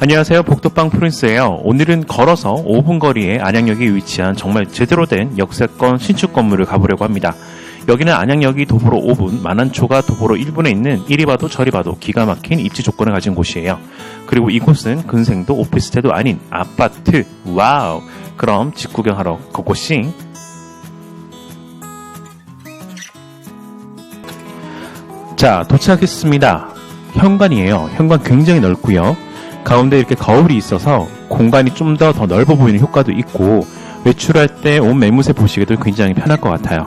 안녕하세요. 복도빵 프린스예요. 오늘은 걸어서 5분 거리에 안양역에 위치한 정말 제대로 된 역세권 신축 건물을 가보려고 합니다. 여기는 안양역이 도보로 5분, 만안초가 도보로 1분에 있는 이리 봐도 저리 봐도 기가 막힌 입지 조건을 가진 곳이에요. 그리고 이곳은 근생도 오피스텔도 아닌 아파트. 와우. 그럼 집 구경하러 고고싱. 자, 도착했습니다. 현관이에요. 현관 굉장히 넓고요. 가운데 이렇게 거울이 있어서 공간이 좀 더 더 넓어 보이는 효과도 있고 외출할 때 옷 매무새 보시기도 굉장히 편할 것 같아요.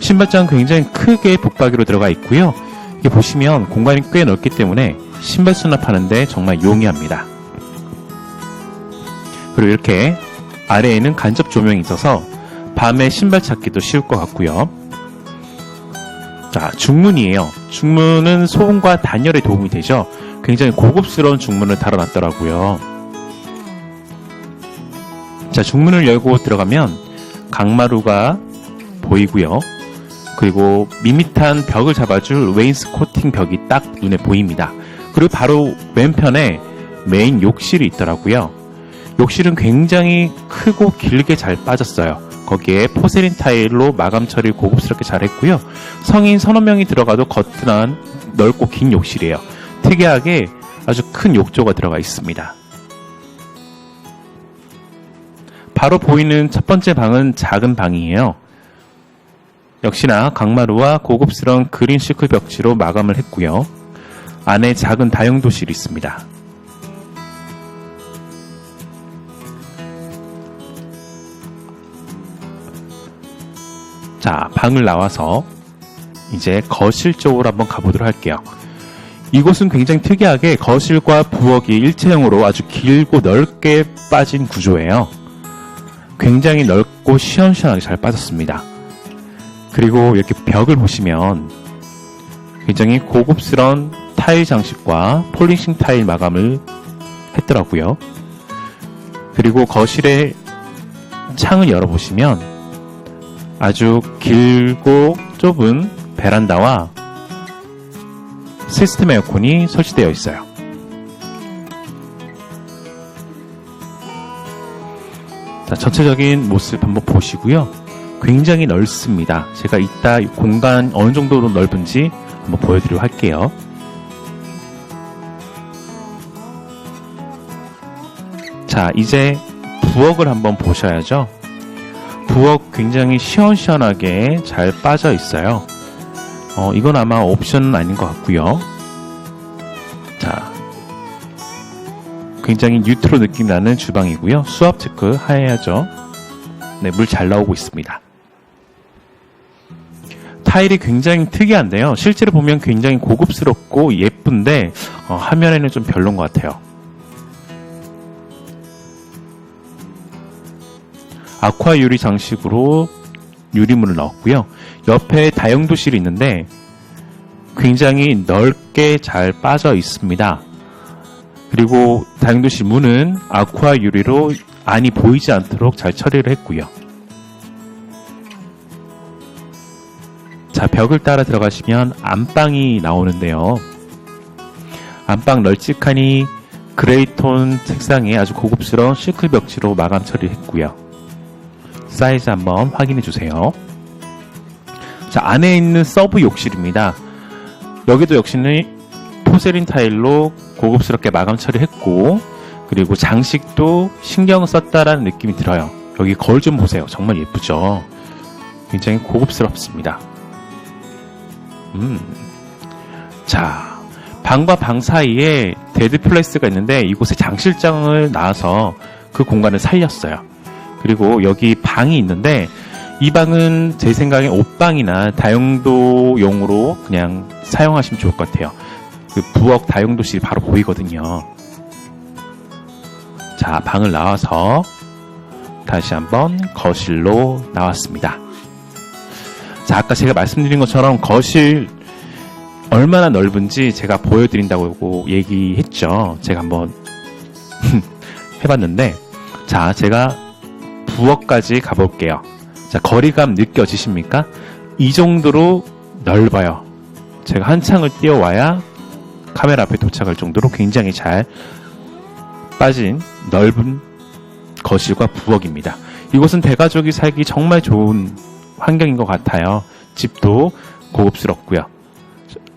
신발장 굉장히 크게 붙박이로 들어가 있고요. 이게 보시면 공간이 꽤 넓기 때문에 신발 수납하는데 정말 용이합니다. 그리고 이렇게 아래에는 간접 조명이 있어서 밤에 신발 찾기도 쉬울 것 같고요. 자, 중문이에요. 중문은 소음과 단열에 도움이 되죠. 굉장히 고급스러운 중문을 달아놨더라고요. 자, 중문을 열고 들어가면 강마루가 보이고요. 그리고 밋밋한 벽을 잡아줄 웨인스코팅 벽이 딱 눈에 보입니다. 그리고 바로 왼편에 메인 욕실이 있더라고요. 욕실은 굉장히 크고 길게 잘 빠졌어요. 거기에 포세린 타일로 마감 처리를 고급스럽게 잘 했고요. 성인 서너 명이 들어가도 거뜬한 넓고 긴 욕실이에요. 특이하게 아주 큰 욕조가 들어가 있습니다. 바로 보이는 첫 번째 방은 작은 방이에요. 역시나 강마루와 고급스러운 그린 시크 벽지로 마감을 했고요. 안에 작은 다용도실이 있습니다. 자, 방을 나와서 이제 거실 쪽으로 한번 가보도록 할게요. 이곳은 굉장히 특이하게 거실과 부엌이 일체형으로 아주 길고 넓게 빠진 구조예요. 굉장히 넓고 시원시원하게 잘 빠졌습니다. 그리고 이렇게 벽을 보시면 굉장히 고급스러운 타일 장식과 폴리싱 타일 마감을 했더라고요. 그리고 거실의 창을 열어보시면 아주 길고 좁은 베란다와 시스템 에어컨이 설치되어 있어요. 자, 전체적인 모습 한번 보시고요. 굉장히 넓습니다. 제가 이따 공간 어느 정도로 넓은지 한번 보여드리도록 할게요. 자, 이제 부엌을 한번 보셔야죠. 부엌 굉장히 시원시원하게 잘 빠져 있어요. 어, 이건 아마 옵션은 아닌 것 같고요. 자, 굉장히 뉴트로 느낌 나는 주방이고요. 수압 체크 해야죠. 네, 물 잘 나오고 있습니다. 타일이 굉장히 특이한데요. 실제로 보면 굉장히 고급스럽고 예쁜데 어, 화면에는 좀 별론 것 같아요. 아쿠아 유리 장식으로 유리문을 넣었고요. 옆에 다용도실이 있는데 굉장히 넓게 잘 빠져 있습니다. 그리고 다용도실 문은 아쿠아 유리로 안이 보이지 않도록 잘 처리를 했고요. 자, 벽을 따라 들어가시면 안방이 나오는데요. 안방 널찍하니 그레이톤 색상의 아주 고급스러운 시클 벽지로 마감 처리했고요. 사이즈 한번 확인해 주세요. 자, 안에 있는 서브 욕실입니다. 여기도 역시는 포세린 타일로 고급스럽게 마감 처리했고, 그리고 장식도 신경 썼다라는 느낌이 들어요. 여기 거울 좀 보세요. 정말 예쁘죠? 굉장히 고급스럽습니다. 음. 자, 방과 방 사이에 데드 플레이스가 있는데 이곳에 장실장을 놔서 그 공간을 살렸어요. 그리고 여기 방이 있는데 이 방은 제 생각에 옷방이나 다용도용으로 그냥 사용하시면 좋을 것 같아요. 그 부엌 다용도실이 바로 보이거든요. 자, 방을 나와서 다시 한번 거실로 나왔습니다. 자, 아까 제가 말씀드린 것처럼 거실 얼마나 넓은지 제가 보여드린다고 얘기했죠. 제가 한번 해봤는데, 자, 제가 부엌까지 가볼게요. 자, 거리감 느껴지십니까? 이 정도로 넓어요. 제가 한창을 뛰어와야 카메라 앞에 도착할 정도로 굉장히 잘 빠진 넓은 거실과 부엌입니다. 이곳은 대가족이 살기 정말 좋은 환경인 것 같아요. 집도 고급스럽고요.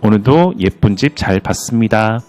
오늘도 예쁜 집 잘 봤습니다.